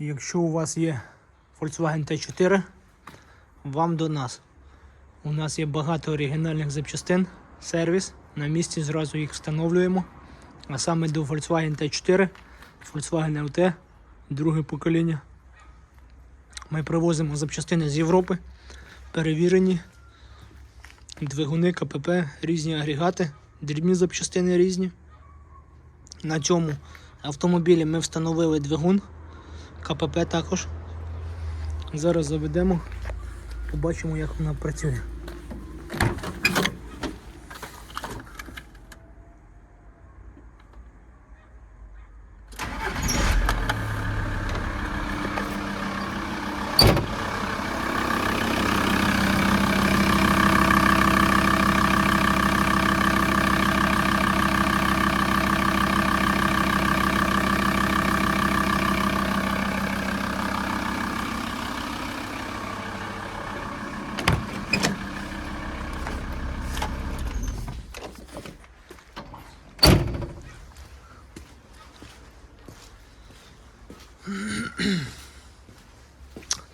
Якщо у вас є Volkswagen T4, вам до нас. У нас є багато оригінальних запчастин, сервіс. На місці зразу їх встановлюємо. А саме до Volkswagen T4, Volkswagen LT, друге покоління. Ми привозимо запчастини з Європи, перевірені, двигуни, КПП, різні агрегати, дрібні запчастини різні. На цьому автомобілі ми встановили двигун, КПП також. Зараз заведемо, побачимо, як вона працює.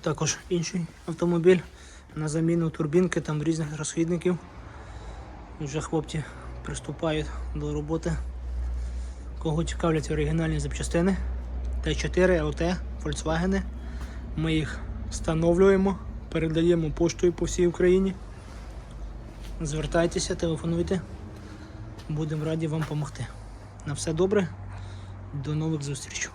Також інший автомобіль на заміну турбінки, там різних розхідників. Вже хлопці приступають до роботи. Кого цікавлять оригінальні запчастини Т4, LT, Volkswagen. Ми їх встановлюємо, передаємо поштою по всій Україні. Звертайтеся, телефонуйте. Будемо раді вам допомогти. На все добре. До нових зустрічей.